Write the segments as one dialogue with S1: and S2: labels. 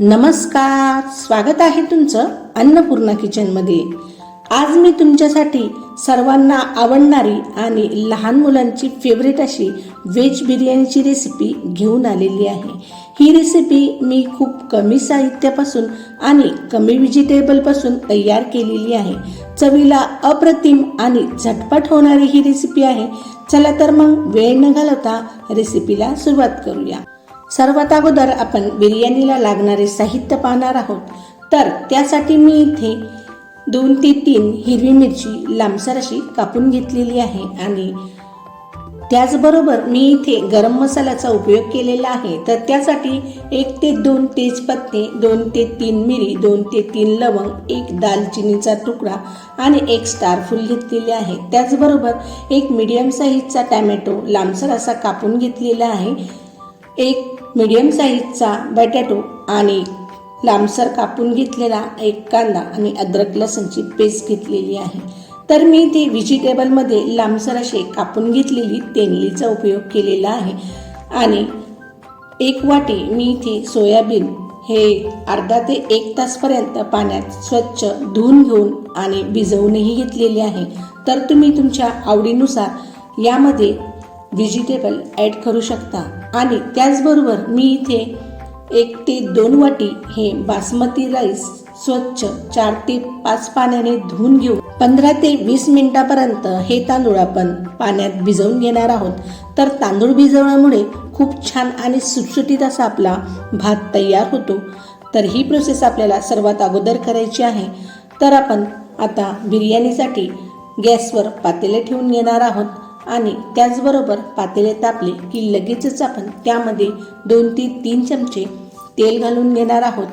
S1: नमस्कार स्वागत आहे तुमचं अन्नपूर्णा किचनमध्ये आज मी तुमच्यासाठी सर्वांना आवडणारी आणि लहान मुलांची फेवरेट अशी व्हेज बिर्याणीची रेसिपी घेऊन आलेली आहे. ही रेसिपी मी खूप कमी साहित्यापासून आणि कमी व्हेजिटेबलपासून तयार केलेली आहे. चवीला अप्रतिम आणि झटपट होणारी ही रेसिपी आहे. चला तर मग वेळ न घालवता रेसिपीला सुरुवात करूया. सर्वात अगोदर आपण बिर्याणीला लागणारे साहित्य पाहणार आहोत. तर त्यासाठी मी इथे दोन ते तीन हिरवी मिरची लांबसर अशी कापून घेतलेली आहे आणि त्याचबरोबर मी इथे गरम मसाल्याचा उपयोग केलेला आहे. तर त्यासाठी एक ते दोन तेजपत्ते दोन ते तीन मिरी दोन ते तीन लवंग एक दालचिनीचा तुकडा आणि एक स्टारफूल घेतलेले आहे. त्याचबरोबर एक मीडियम साईजचा टॅमॅटो लांबसर असा कापून घेतलेला आहे. एक मीडियम साईजचा बटाटो आणि लांबसर कापून घेतलेला एक कांदा आणि अद्रक लसणची पेस्ट घेतलेली आहे. तर मी ते व्हेजिटेबलमध्ये लांबसर असे कापून घेतलेली तेंडलीचा उपयोग केलेला आहे. आणि एक वाटी मी इथे सोयाबीन हे अर्धा ते एक तासपर्यंत पाण्यात स्वच्छ धुवून घेऊन आणि भिजवूनही घेतलेले आहे. तर तुम्ही तुमच्या आवडीनुसार यामध्ये व्हेजिटेबल ॲड करू शकता. आणि त्याचबरोबर मी इथे एक ते दोन वाटी हे बासमती राईस स्वच्छ चार ते पाच पाण्याने धुवून घेऊ. पंधरा ते वीस मिनिटापर्यंत हे तांदूळ आपण पाण्यात भिजवून घेणार आहोत. तर तांदूळ भिजवण्यामुळे खूप छान आणि सुटसुटीत असा आपला भात तयार होतो. तर ही प्रोसेस आपल्याला सर्वात अगोदर करायची आहे. तर आपण आता बिर्याणीसाठी गॅसवर पातेले ठेवून घेणार आहोत. आणि त्याचबरोबर पातेले तापले की लगेचच आपण त्यामध्ये दोन ते तीन चमचे तेल घालून घेणार आहोत.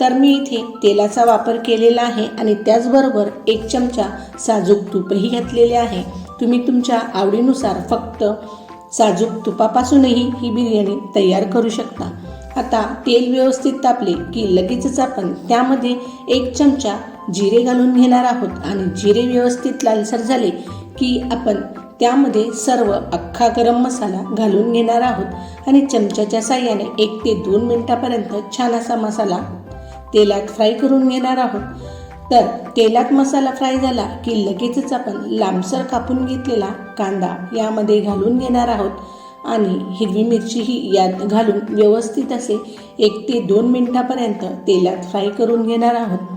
S1: तर मी इथे तेलाचा वापर केलेला आहे आणि त्याचबरोबर एक चमचा साजूक तूपही घातलेले आहे. तुम्ही तुमच्या आवडीनुसार फक्त साजूक तुपापासूनही ही बिर्याणी तयार करू शकता. आता तेल व्यवस्थित तापले की लगेचच आपण त्यामध्ये एक चमचा जिरे घालून घेणार आहोत. आणि जिरे व्यवस्थित लालसर झाले की आपण त्यामध्ये सर्व अख्खा गरम मसाला घालून घेणार आहोत आणि चमच्याच्या साह्याने एक ते दोन मिनिटापर्यंत छान असा मसाला तेलात फ्राय करून घेणार आहोत. तर तेलात मसाला फ्राय झाला की लगेचच आपण लांबसर कापून घेतलेला कांदा यामध्ये घालून घेणार आहोत. आणि हिरवी मिरचीही यात घालून व्यवस्थित असे एक ते दोन मिनिटापर्यंत तेलात फ्राय करून घेणार आहोत.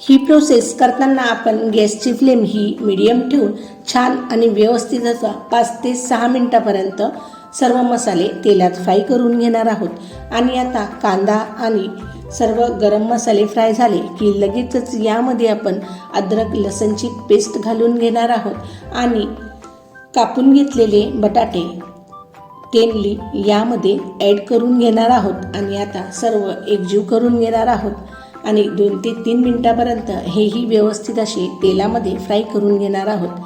S1: ही प्रोसेस करताना आपण गॅसची फ्लेम ही मीडियम ठेवून छान आणि व्यवस्थित असा पाच ते सहा मिनटापर्यंत सर्व मसाले तेलात फ्राय करून घेणार आहोत. आणि आता कांदा आणि सर्व गरम मसाले फ्राय झाले की लगेचच यामध्ये आपण अद्रक लसणची पेस्ट घालून घेणार आहोत. आणि कापून घेतलेले बटाटे तेनली यामध्ये ॲड करून घेणार आहोत. आणि आता सर्व एकजीव करून घेणार आहोत. आणि दोन ते तीन मिनटापर्यंत हेही व्यवस्थित असे तेलामध्ये फ्राय करून घेणार आहोत.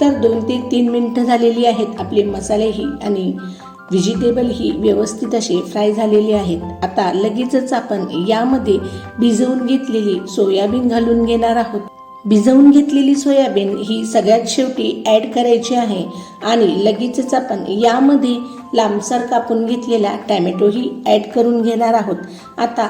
S1: तर दोन ते तीन मिनटं झालेली आहेत आपले मसालेही आणि व्हेजिटेबल ही व्यवस्थित असे फ्राय झालेले आहेत. आता लगेचच आपण यामध्ये भिजवून घेतलेली सोयाबीन घालून घेणार आहोत. भिजवून घेतलेली सोयाबीन ही सगळ्यात शेवटी ॲड करायची आहे आणि लगेचच आपण यामध्ये लांबसर कापून घेतलेला टॅमॅटोही ॲड करून घेणार आहोत. आता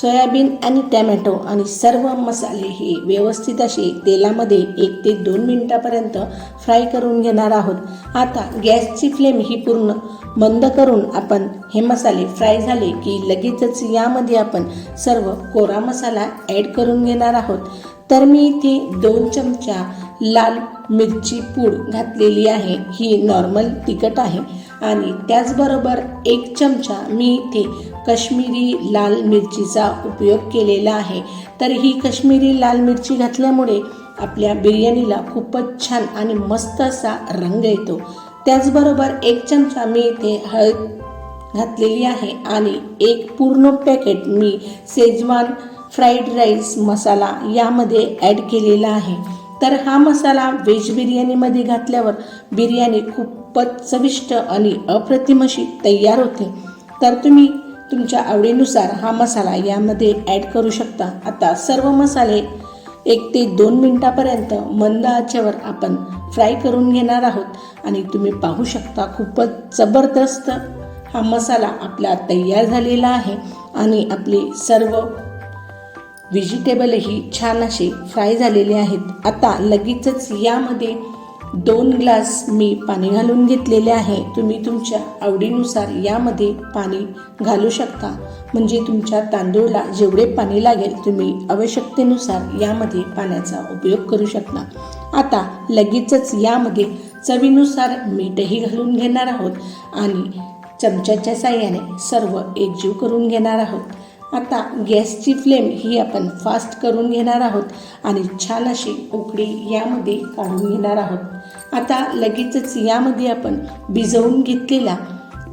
S1: सोयाबीन आणि टॅमॅटो आणि सर्व मसाले हे व्यवस्थित असे तेलामध्ये एक ते दोन मिनटापर्यंत फ्राय करून घेणार आहोत. आता गॅसची फ्लेम ही पूर्ण बंद करून आपण हे मसाले फ्राय झाले की लगेचच यामध्ये आपण सर्व कोरा मसाला ॲड करून घेणार आहोत. तर मी इथे दोन चमचा लाल मिरची पूड घातलेली आहे. ही नॉर्मल तिखट आहे. आणि त्याचबरोबर एक चमचा मी इथे कश्मीरी लाल मिरचीचा उपयोग केलेला आहे. तर ही कश्मीरी लाल मिरची घातल्यामुळे आपल्या बिर्याणीला खूपच छान आणि मस्त असा रंग येतो. त्याचबरोबर एक चमचा मी इथे हळद घातलेली आहे आणि एक पूर्ण पॅकेट मी सेजवान फ्राईड राईस मसाला यामध्ये ॲड केलेला आहे. तर हा मसाला व्हेज बिर्याणीमध्ये घातल्यावर बिर्याणी खूप खूपच चविष्ट आणि अप्रतिम अशी तयार होते तर तुम्ही तुमच्या आवडीनुसार हा मसाला यामध्ये ॲड करू शकता. आता सर्व मसाले एक ते दोन मिनटापर्यंत मंद आचेवर आपण फ्राय करून घेणार आहोत. आणि तुम्ही पाहू शकता खूपच जबरदस्त हा मसाला आपला तयार झालेला आहे. आणि आपले सर्व व्हेजिटेबलही छान असे फ्राय झालेले आहेत. आता लगेचच यामध्ये दोन ग्लास मी पाणी घालून घेतलेले आहे. तुम्ही तुमच्या आवडीनुसार यामध्ये पाणी घालू शकता. म्हणजे तुमच्या तांदूळला जेवढे पाणी लागेल तुम्ही आवश्यकतेनुसार यामध्ये पाण्याचा उपयोग करू शकता. आता लगेचच यामध्ये चवीनुसार मीठही घालून घेणार आहोत आणि चमच्याच्या साह्याने सर्व एकजीव करून घेणार आहोत. आता गॅसची फ्लेम ही आपण फास्ट करून घेणार आहोत आणि छान अशी उकडी यामध्ये काढून घेणार आहोत. आता लगेचच यामध्ये आपण भिजवून घेतलेला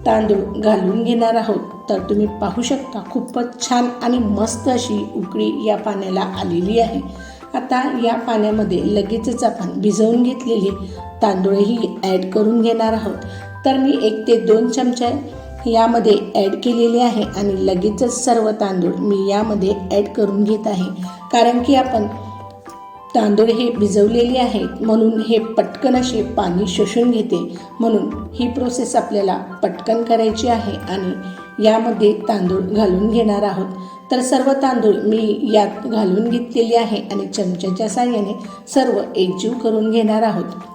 S1: तांदूळ घालून घेणार आहोत. तर तुम्ही पाहू शकता खूपच छान आणि मस्त अशी उकळी या पाण्याला आलेली आहे. आता या पाण्यामध्ये लगेचच आपण भिजवून घेतलेले तांदूळही ॲड करून घेणार आहोत. तर मी एक ते दोन चमचे यामध्ये ॲड केलेले आहे आणि लगेचच सर्व तांदूळ मी यामध्ये ॲड करून घेत आहे. कारण की आपण तांदूळ हे भिजवलेले आहेत म्हणून हे पटकन असे पाणी शोषून घेते. म्हणून ही प्रोसेस आपल्याला पटकन करायची आहे आणि यामध्ये तांदूळ घालून घेणार आहोत. तर सर्व तांदूळ मी यात घालून घेतलेले आहे आणि चमच्याच्या साह्याने सर्व एकजीव करून घेणार आहोत.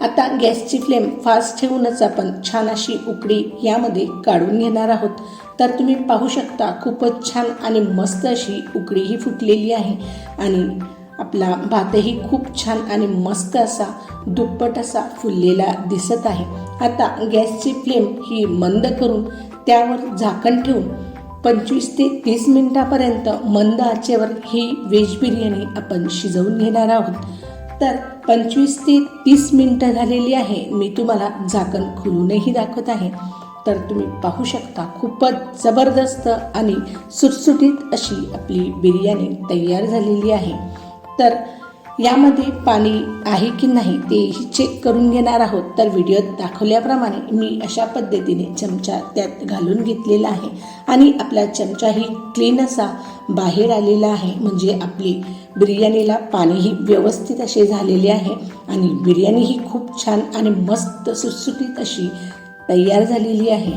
S1: आता गॅसची फ्लेम फास्ट ठेवूनच आपण छान अशी उकडी यामध्ये काढून घेणार आहोत. तर तुम्ही पाहू शकता खूपच छान आणि मस्त अशी उकडीही फुटलेली आहे. आणि आपला भातही खूप छान आणि मस्त असा दुप्पट असा फुललेला दिसत आहे. आता गॅसची फ्लेम ही मंद करून त्यावर झाकण ठेवून पंचवीस ते तीस मिनटापर्यंत मंद आचेवर ही व्हेज बिर्याणी आपण शिजवून घेणार आहोत. तर पंचवीस ते तीस मिनटं झालेली आहे. मी तुम्हाला झाकण खुलूनही दाखवत आहे. तर तुम्ही पाहू शकता खूपच जबरदस्त आणि सुटसुटीत अशी आपली बिर्याणी तयार झालेली आहे. तर यामध्ये पाणी आहे की नाही तेही चेक करून घेणार आहोत. तर व्हिडिओत दाखवल्याप्रमाणे मी अशा पद्धतीने चमचा त्यात घालून घेतलेला आहे. आणि आपला चमचाही क्लीन असा बाहेर आलेला आहे. म्हणजे आपली बिर्याणीला पाणीही व्यवस्थित असे झालेले आहे आणि बिर्याणी ही खूप छान आणि मस्त सुटसुटीत अशी तयार झालेली आहे.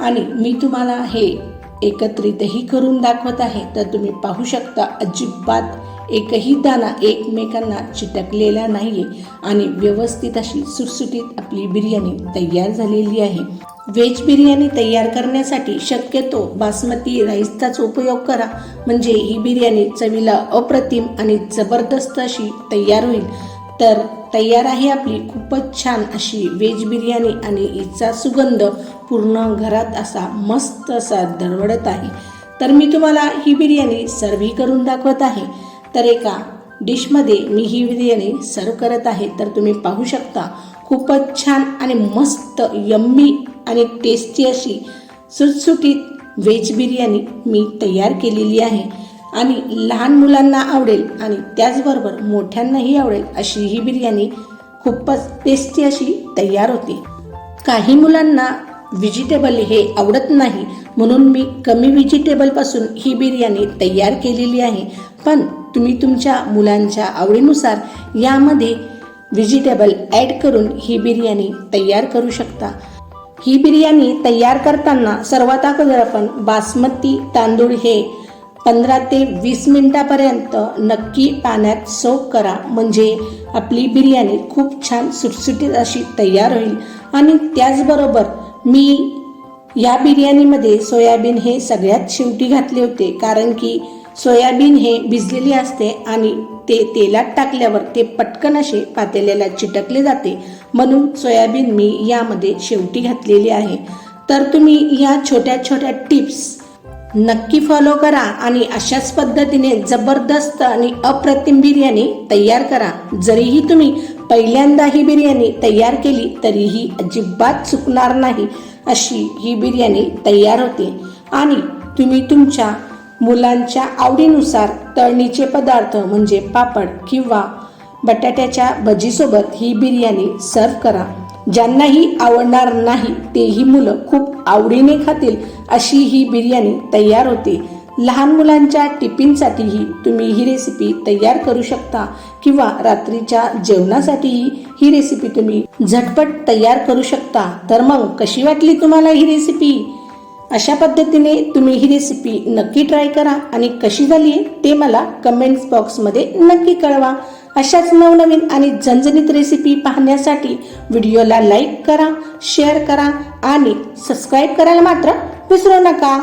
S1: आणि मी तुम्हाला हे एकत्रितही करून दाखवत आहे. तर तुम्ही पाहू शकता अजिबात एकही दाना एकमेकांना चिटकलेला नाही आहे आणि व्यवस्थित अशी सुटसुटीत आपली बिर्याणी तयार झालेली आहे. व्हेज बिर्याणी तयार करण्यासाठी शक्यतो बासमती राईसचाच उपयोग करा. म्हणजे ही बिर्याणी चवीला अप्रतिम आणि जबरदस्त अशी तयार होईल. तर तयार आहे आपली खूपच छान अशी व्हेज बिर्याणी आणि हिचा सुगंध पूर्ण घरात असा मस्त असा दरवडत आहे. तर मी तुम्हाला ही बिर्याणी सर्व्ही करून दाखवत आहे. तर एका डिशमध्ये मी ही बिर्याणी सर्व करत आहे. तर तुम्ही पाहू शकता खूपच छान आणि मस्त यम्मी आणि टेस्टी अशी सुटसुटीत व्हेज बिर्याणी मी तयार केलेली आहे. आणि लहान मुलांना आवडेल आणि त्याचबरोबर मोठ्यांनाही आवडेल अशी ही बिर्याणी खूपच टेस्टी अशी तयार होते. काही मुलांना व्हेजिटेबल हे आवडत नाही म्हणून मी कमी व्हेजिटेबलपासून ही बिर्याणी तयार केलेली आहे. पण तुम्ही तुमच्या मुलांच्या आवडीनुसार यामध्ये व्हेजिटेबल ॲड करून ही बिर्याणी तयार करू शकता. ही बिर्याणी तयार करताना सर्वात अगोदर आपण बासमती तांदूळ हे पंधरा ते वीस मिनिटापर्यंत नक्की पाण्यात सोक करा. म्हणजे आपली बिर्याणी खूप छान सुटसुटीत अशी तयार होईल. आणि त्याचबरोबर मी या बिर्याणीमध्ये सोयाबीन हे सगळ्यात शेवटी घातले होते. कारण की सोयाबीन हे भिजलेले असते आणि ते तेलात टाकल्यावर ते पटकन असे पातेल्याला चिटकले जाते. म्हणून सोयाबीन मी यामध्ये शेवटी घातलेली आहे. तर तुम्ही या छोट्या छोट्या टिप्स नक्की फॉलो करा आणि अशाच पद्धतीने जबरदस्त आणि अप्रतिम बिर्याणी तयार करा. जरीही तुम्ही पहिल्यांदा ही बिर्याणी तयार केली तरीही अजिबात चुकणार नाही अशी ही बिर्याणी तयार होते. आणि तुम्ही तुमच्या मुलांच्या आवडीनुसार तळणीचे पदार्थ म्हणजे पापड किंवा बटाट्याच्या भजीसोबत ही बिर्याणी सर्व करा. ज्यांनाही आवडणार नाही तेही मुलं खूप आवडीने खातील अशी ही बिर्याणी तयार होते. लहान मुलांच्या टिफिनसाठीही तुम्ही ही रेसिपी तयार करू शकता किंवा रात्रीच्या जेवणासाठीही ही रेसिपी तुम्ही झटपट तयार करू शकता. तर मग कशी वाटली तुम्हाला ही रेसिपी अशा पद्धतीने तुम्ही ही रेसिपी नक्की ट्राय करा आणि कशी झाली ते मला कमेंट्स बॉक्समध्ये नक्की कळवा. अशाच नवनवीन आणि झणझणीत रेसिपी पाहण्यासाठी व्हिडिओला लाईक करा शेअर करा आणि सबस्क्राईब करायला मात्र विसरू नका.